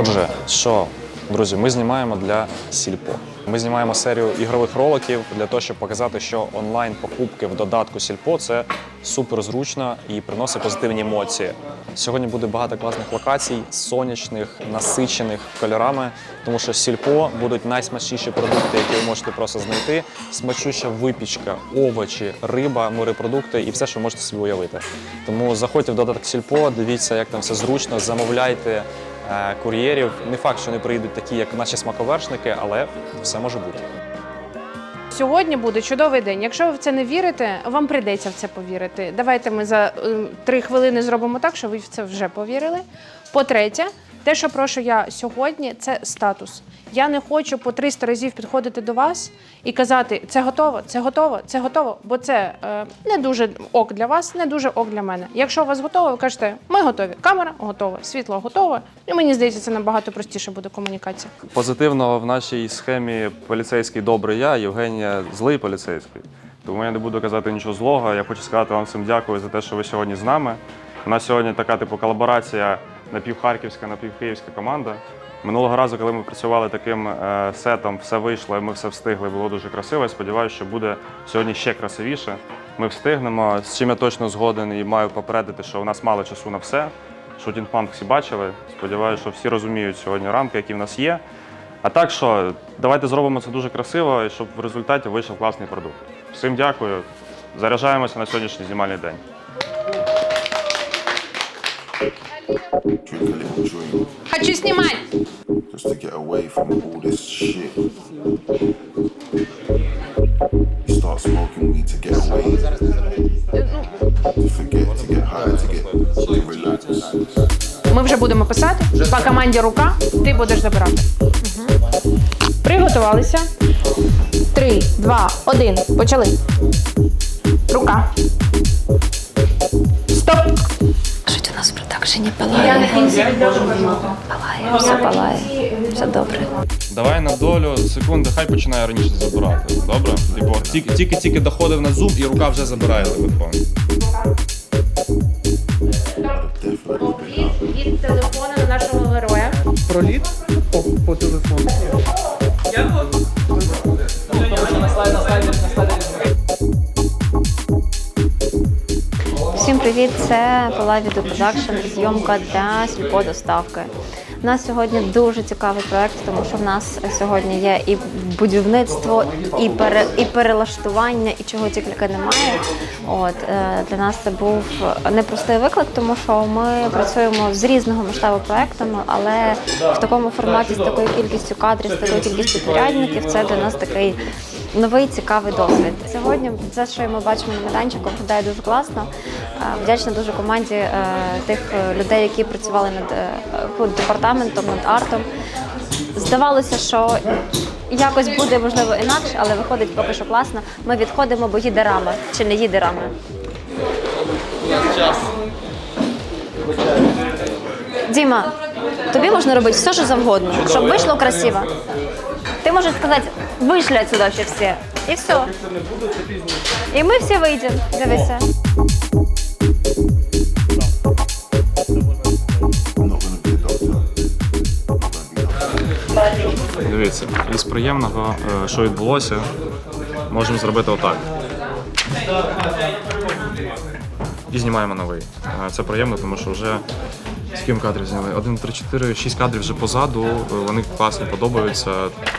Отже, що, друзі, ми знімаємо для Сільпо. Ми знімаємо серію ігрових роликів для того, щоб показати, що онлайн покупки в додатку Сільпо це супер зручно і приносить позитивні емоції. Сьогодні буде багато класних локацій, сонячних, насичених кольорами, тому що Сільпо будуть найсмачніші продукти, які ви можете просто знайти. Смачуща випічка, овочі, риба, морепродукти і все, що можете собі уявити. Тому заходьте в додаток Сільпо, дивіться, як там все зручно, замовляйте кур'єрів. Не факт, що не приїдуть такі, як наші смаковершники, але все може бути. Сьогодні буде чудовий день. Якщо ви в це не вірите, вам прийдеться в це повірити. Давайте ми за е, три хвилини зробимо так, щоб ви в це вже повірили. По-третє, те, що прошу я сьогодні, це статус. Я не хочу по 300 разів підходити до вас і казати, це готово, це готово, це готово, бо це е, не дуже ок для вас, не дуже ок для мене. Якщо у вас готово, ви кажете, ми готові. Камера готова, світло готове. І мені здається, це набагато простіше буде комунікація. Позитивно в нашій схемі поліцейський добрий я, Євгенія злий поліцейський. Тому я не буду казати нічого злого. Я хочу сказати вам всім дякую за те, що ви сьогодні з нами. У нас сьогодні така типу колаборація напівхарківська, напівкиївська команда. Минулого разу, коли ми працювали таким е, сетом, все вийшло і ми все встигли, було дуже красиво. Я сподіваюся, що буде сьогодні ще красивіше. Ми встигнемо. З чим я точно згоден і маю попередити, що у нас мало часу на все. Шутінг-панк всі бачили. Сподіваюся, що всі розуміють сьогодні рамки, які в нас є. А так що, давайте зробимо це дуже красиво, щоб в результаті вийшов класний продукт. Всім дякую. Заряджаємося на сьогоднішній знімальний день. Хочу знімати! just to get away from all this shit. You start smoking weed to get away, to forget, to get high, to get to relax. Ми вже будемо писати. По команді рука ти будеш забирати. Угу. Приготувалися. Три, два, один. Почали. Рука. Стоп. Нас в продакшені палає. Палає, все палає. Все добре. Давай на долю секунди, хай починає раніше забирати. Добре? Типу, тільки- тільки-тільки доходив на зуб і рука вже забирає телефон. Від телефону на нашого героя. Проліт по, по телефону. Всім привіт! Це була відеопродакшн, зйомка для сільподоставки. У нас сьогодні дуже цікавий проект, тому що в нас сьогодні є і будівництво, і пере, і перелаштування, і чого тільки немає. От е, для нас це був непростий виклик, тому що ми працюємо з різного масштабу проектами, але в такому форматі з такою кількістю кадрів, з такою кількістю підрядників, це для нас такий новий цікавий досвід. Сьогодні це, що ми бачимо на майданчику, виглядає дуже класно. Е, Вдячна дуже команді е, тих людей, які працювали над департаментом, над артом. Здавалося, що якось буде можливо інакше, але виходить поки що класно. Ми відходимо, бо їде рама чи не їде рама. Діма, тобі можна робити все, що завгодно, щоб вийшло красиво. Ти можеш сказати, вийшли отсюда всі. І все. І ми всі вийдемо. Дивися. Дивіться, із приємного, е, що відбулося, можемо зробити отак. І знімаємо новий. Е, Це приємно, тому що вже з ким кадрів зняли? Один, три, чотири, шість кадрів вже позаду. е, Вони класно подобаються,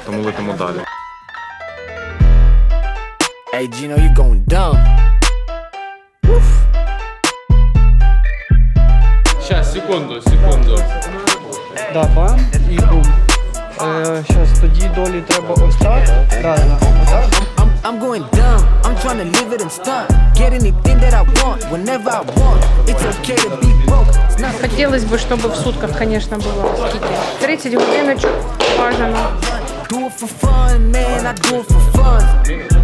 тому летимо далі. Hey, Gino, you going dumb. Щас, секунду, секунду. Да, бам і бум. Е, щас, тоді долі треба ось так. Правильно. Отак. I'm, I'm going dumb. I'm trying to live it and stunt. Get anything that I want, whenever I want. It's okay to be broke. It's not Хотілося б, щоб в сутках, звісно, було скільки? 30 годиночок бажано. do it for fun, man. I do it for fun.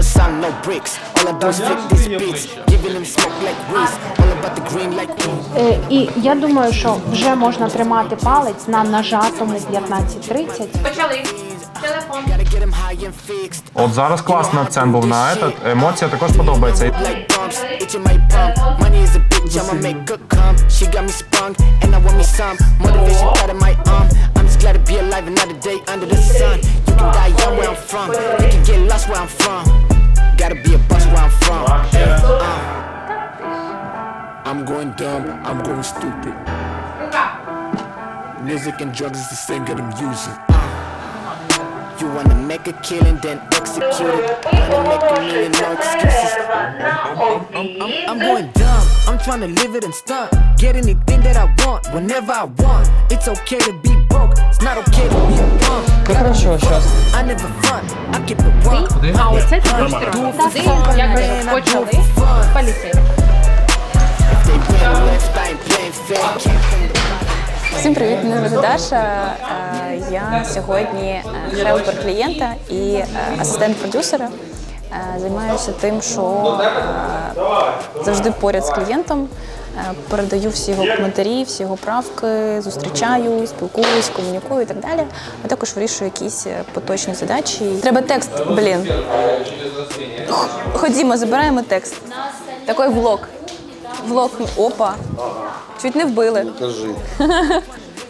Uh, trying to build something, no bricks. All I do is flip these beats, giving them smoke like weeds. All about the green like weed. Е, І я думаю, що вже можна тримати палець на нажатому 15-30. Почали. Gotta get him high and fixed. От зараз класний акцент був на этот. Емоція також подобається. Like bumps, itching my pump. Money is a bitch, I'ma make her come. She got me sprung, and I want me some. Motivation out of my arm. I'm just glad to be alive another day under the sun. You can die young where I'm from. You can get lost where I'm from. dumb, I'm going stupid. Music and drugs is the same, get 'em using. You wanna make a killing, then execute it. Wanna make a million, no excuses. I'm, I'm, I'm going dumb. I'm trying to live it and stunt. Get anything that I want, whenever I want. It's okay to be broke. It's not okay to be a punk. Ну хорошо, щас. I never front. I keep it one. А оце ти будеш робити. Як ви почали поліцейський. Всім привіт, мене звати Даша. Е, Я сьогодні е, хелпер клієнта і е, асистент продюсера. Займаюся тим, що завжди поряд з клієнтом. Передаю всі його коментарі, всі його правки, зустрічаю, спілкуюсь, комунікую і так далі. А також вирішую якісь поточні задачі. Треба текст, блін. Ходімо, забираємо текст. Такий влог. Влог. Опа. Чуть не вбили.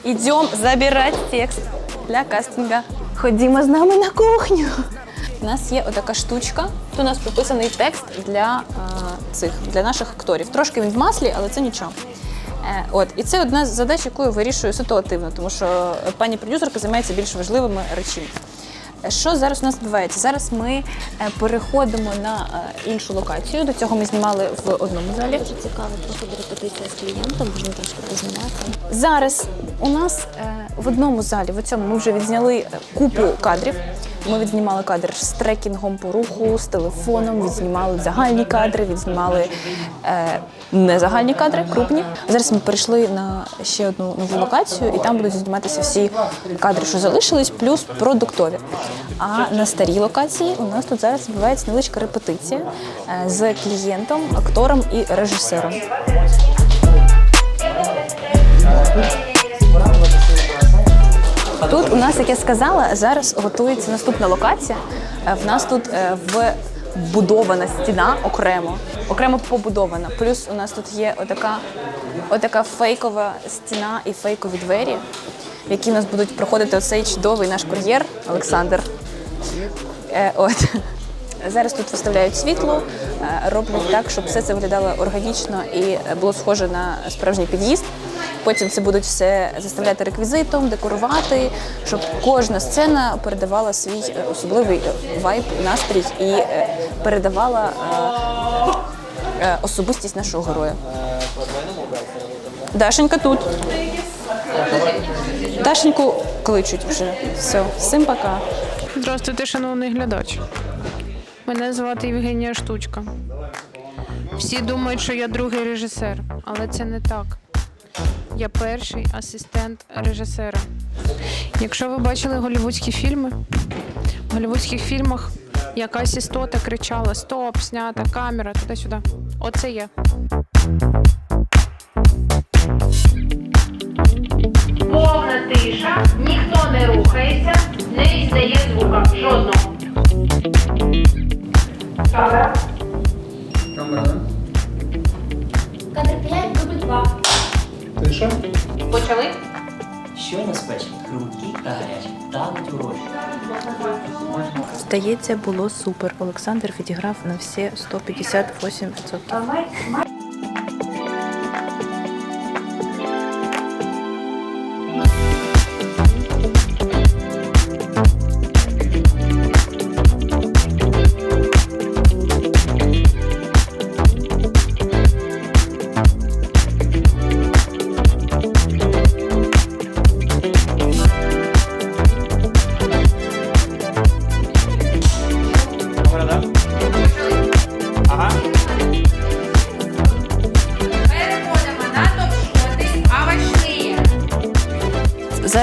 Идем забирать текст для кастинга. Ходімо з нами на кухню. У нас є отака штучка. Тут у нас прописаний текст для е, цих для наших акторів. Трошки він в маслі, але це нічого. Е, от і це одна з задач, яку я вирішую ситуативно, тому що пані продюсерка займається більш важливими речами. Що зараз у нас відбувається? Зараз ми е, переходимо на е, іншу локацію. До цього ми знімали в одному залі. Дуже цікаво проходить репетиція з клієнтом, можна трошки познімати. Зараз у нас е, в одному залі, в цьому ми вже відзняли купу кадрів. Ми відзнімали кадр з трекінгом по руху, з телефоном, відзнімали загальні кадри, відзнімали е, незагальні кадри, крупні. Зараз ми перейшли на ще одну нову локацію, і там будуть зніматися всі кадри, що залишились, плюс продуктові. А на старій локації у нас тут зараз відбувається невеличка репетиція е, з клієнтом, актором і режисером. Тут у нас, як я сказала, зараз готується наступна локація. Е, В нас тут е, вбудована стіна окремо, окремо побудована. Плюс у нас тут є отака, отака фейкова стіна і фейкові двері, які у нас будуть проходити оцей чудовий наш кур'єр Олександр. Е, От. Зараз тут виставляють світло, е, роблять так, щоб все це виглядало органічно і було схоже на справжній під'їзд. Потім це будуть все заставляти реквізитом, декорувати, щоб кожна сцена передавала свій е, особливий е, вайб, настрій і передавала особистість нашого героя. Дашенька тут. Дашеньку кличуть вже. Все, всім пока. Здравствуйте, шановний глядач. Мене звати Євгенія Штучка. Всі думають, що я другий режисер, але це не так. Я перший асистент режисера. Якщо ви бачили голівудські фільми, в голівудських фільмах якась істота кричала: Стоп, снята, камера, туди-сюди. Оце я. Повна тиша, ніхто не рухається, не іздає звука. Жодного. Камера. Кадр 5, дубль 2. Почали? Щойно спечені, хрумкі та гарячі, тануть у. Здається, було супер. Олександр відіграв на всі 158%.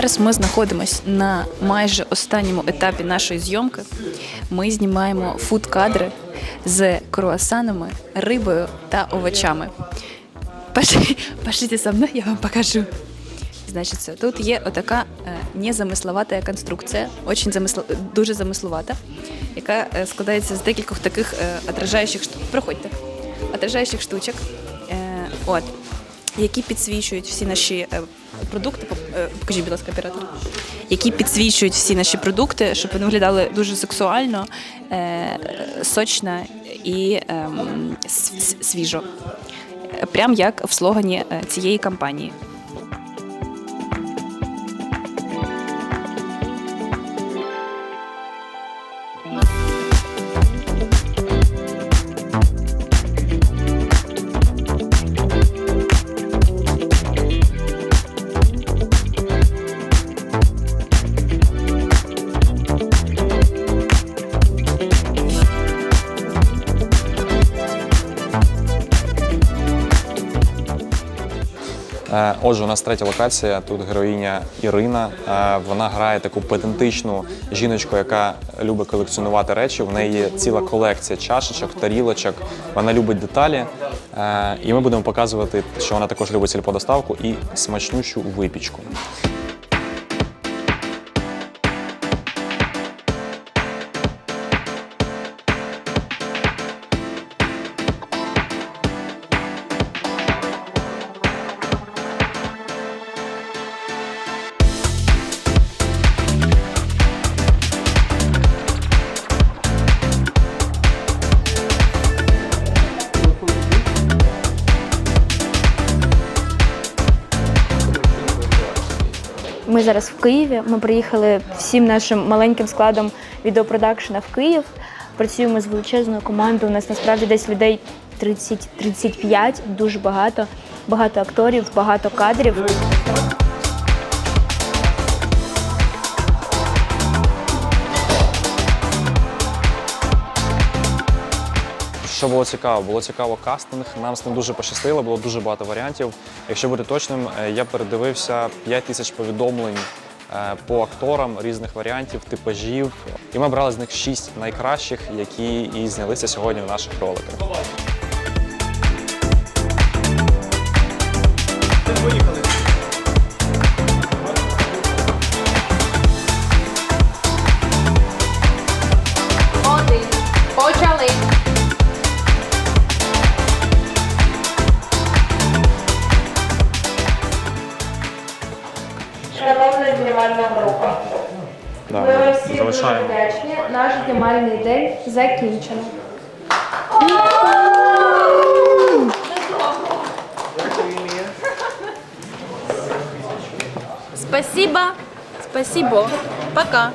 Зараз ми знаходимося на майже останньому етапі нашої зйомки. Ми знімаємо фуд-кадри з круасанами, рибою та овочами. Пошли- Пошлите со мною, я вам покажу. Значить, тут є отака е, незамисловата конструкція, очень замисло, дуже замисловата, яка е, складається з декількох таких е, отражаючих штук. Проходьте. Отражаючих штучок, от, які підсвічують всі наші продукти. Е, Покажіть, будь ласка, оператор. Які підсвічують всі наші продукти, щоб вони виглядали дуже сексуально, е, сочно і ем, свіжо. Прям як в слогані е, цієї кампанії. Отже, у нас третя локація. Тут героїня Ірина. Е, Вона грає таку педантичну жіночку, яка любить колекціонувати речі. В неї є ціла колекція чашечок, тарілочок. Вона любить деталі. Е, І ми будемо показувати, що вона також любить сільподоставку і смачнющу випічку. Зараз в Києві. Ми приїхали всім нашим маленьким складом відеопродакшена в Київ. Працюємо з величезною командою. У нас насправді десь людей 30-35, дуже багато. Багато акторів, багато кадрів. Що було цікаво? Було цікаво кастинг. Нам з ним дуже пощастило, було дуже багато варіантів. Якщо бути точним, е, я передивився 5 тисяч повідомлень е, по акторам різних варіантів, типажів. І ми брали з них 6 найкращих, які і знялися сьогодні в наших роликах. Один. Да, Ми всі дуже залишаємо. вдячні. Наш знімальний день закінчено. Спасибо. Спасибо. Пока.